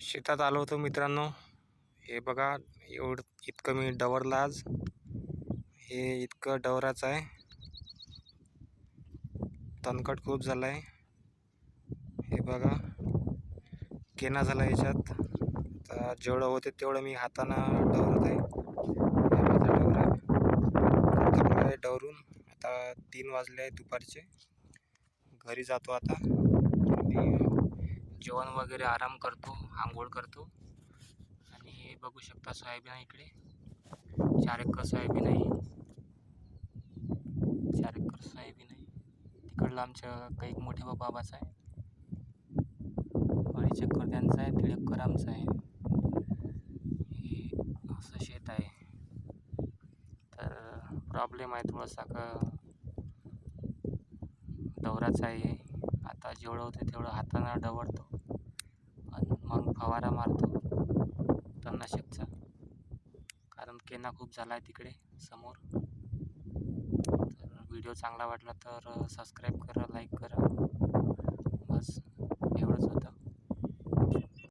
शेतात आलो होतो मित्रांनो. हे बघा एवढं इतकं मी डवरला आज. हे इतकं डवराचं आहे. तणकट खूप झालं आहे हे बघा केना झाला याच्यात. तर जेवढं होते तेवढं मी हातानं डवरत आहे. माझा डवर आहे डवरून आता तीन वाजले आहे दुपारचे. घरी जातो आता. जेवण वगैरे आराम करतो आंघोळ करतो. आणि हे बघू शकता सोयाबीन आहे इकडे. चार एकर सोयाबीन आहे. चार एकर सोयाबीन आहे. तिकडलं आमच्या काही मोठ्या बाबाचा आहे. अडीच एकर त्यांचा आहे दीड एकर आमचा आहे. हे असं शेत आहे. तर प्रॉब्लेम आहे थोडासा का दौराचा आहे. जेवढं होतं तेवढं हातानं डवरतो आणि मग फवारा मारतो. तणनाशकचा. कारण केना खूप झाला आहे तिकडे समोर. तर व्हिडिओ चांगला वाटला तर सबस्क्राईब करा लाईक करा.